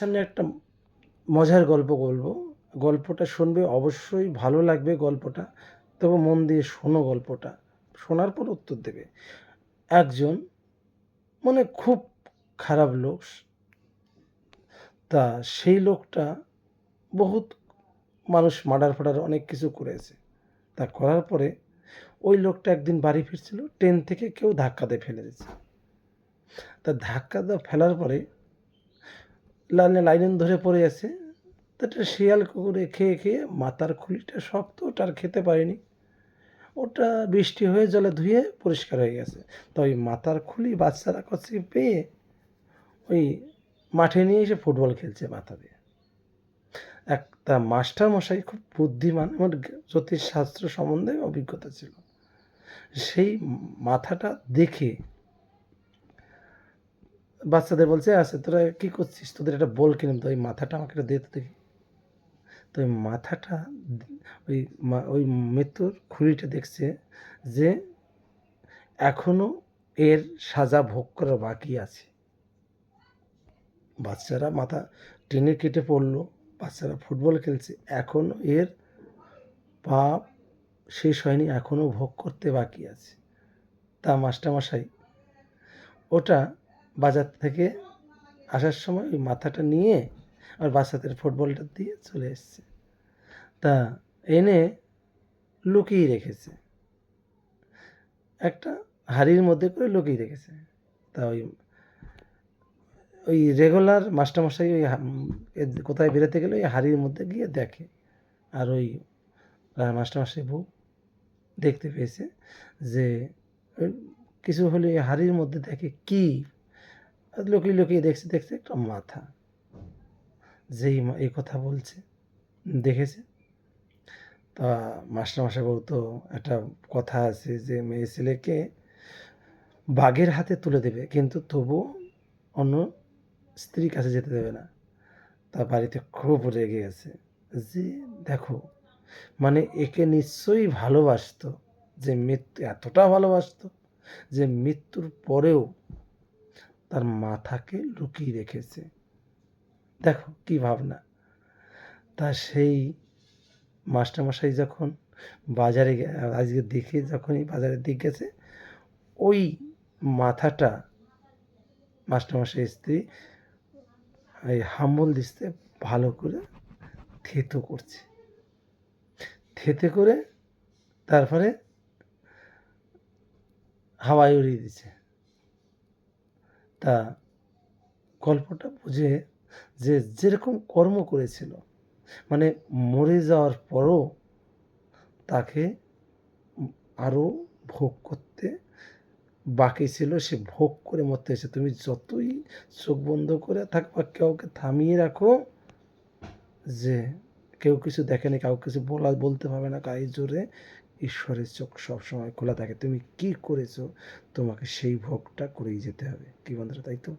সামনে একটা মজার গল্প বলব। গল্পটা শুনবে, অবশ্যই ভালো লাগবে গল্পটা। তবে মন দিয়ে শোনো গল্পটা। শোনার পর উত্তর দেবে। একজন মানে খুব খারাপ লোক, তা সেই লোকটা বহুত মানুষ মার্ডার ফাডার অনেক কিছু করেছে। তা করার পরে ওই লোকটা একদিন বাড়ি ফিরছিল, ট্রেন থেকে কেউ ধাক্কা দিয়ে ফেলে দিয়েছে। তা ধাক্কা দিয়ে ফেলার পরে লাইনে লাইন ধরে পড়ে আছে। তো একটা শিয়াল কুকুরে খেয়ে খেয়ে মাথার খুলিটা শক্ত, ওটা আর খেতে পারেনি। ওটা বৃষ্টি হয়ে জলে ধুয়ে পরিষ্কার হয়ে গেছে। তো ওই মাথার খুলি বাচ্চারা কাছে পেয়ে ওই মাঠে নিয়ে এসে ফুটবল খেলছে মাথা দিয়ে। একটা মাস্টার মশাই খুব বুদ্ধিমান, আমার জ্যোতিষশাস্ত্র সম্বন্ধে অভিজ্ঞতা ছিল। সেই মাথাটা দেখে বাচ্চাদের বলছে আছে তোরা কী করছিস? তোদের একটা বল কিনে তো ওই মাথাটা আমাকে একটা দে দেখি। তো ওই মাথাটা ওই ওই মৃত্যুর খুলিটা দেখছে যে এখনও এর সাজা ভোগ করা বাকি আছে। বাচ্চারা মাথা টেনে কেটে পড়ল, বাচ্চারা ফুটবল খেলছে, এখন এর পাপ শেষ হয়নি এখনও ভোগ করতে বাকি আছে। তা মাস্টারমশাই, ওটা বাজার থেকে আসার সময় ওই মাথাটা নিয়ে আর বাচ্চাদের ফুটবলটা দিয়ে চলে এসছে। তা এনে লুকিয়ে রেখেছে। একটা হাড়ির মধ্যে করে লুকিয়ে রেখেছে। তা ওই ওই রেগুলার মাস্টারমশাই ওই কোথায় বেরোতে গেলে ওই হাড়ির মধ্যে গিয়ে দেখে। আর ওই মাস্টারমশাই বউ দেখতে পেয়েছে যে কিছু হলে হাড়ির মধ্যে দেখে কি লুকিয়ে লুকিয়ে দেখছে দেখছে একটা মাথা। যেই এই কথা বলছে, দেখেছে? তা মাস্টারমশাই বউ তো একটা কথা আছে যে, মেয়ে ছেলেকে বাঘের হাতে তুলে দেবে, কিন্তু তবু অন্য স্ত্রীর কাছে যেতে দেবে না। তা বাড়িতে খুব রেগে গেছে যে, দেখো মানে একে নিশ্চয়ই ভালোবাসতো, যে মৃত্যু এতটা ভালোবাসতো, যে মৃত্যুর পরেও তার মাথাকে লুকিয়ে রেখেছে। দেখো কি ভাবনা। তা সেই মাস্টারমশাই যখন বাজারে আজকে দেখে যখনই বাজারের দিক গেছে, ওই মাথাটা মাস্টারমশাই স্ত্রী এই হাম্বল দিস্তে ভালো করে থেতো করছে। থেতে করে তারপরে হাওয়ায় উড়িয়ে দিচ্ছে। তা গল্পটা বুঝে যে যেরকম কর্ম করেছিল মানে মরে যাওয়ার পরও তাকে আরও ভোগ করতে বাকি ছিল, সে ভোগ করে মরতে এসে তুমি যতই চোখ বন্ধ করে থাক বা কাউকে থামিয়ে রাখো যে কেউ কিছু দেখেনি কাউ কিছু বলা, বলতে পারবে না গায়ে জোরে ঈশ্বরের চোখ সবসময় খোলা থাকে। তুমি কি করেছ? তোমাকে সেই ভোগটা করেই যেতে হবে। কি বন্ধুরা, তাই তো?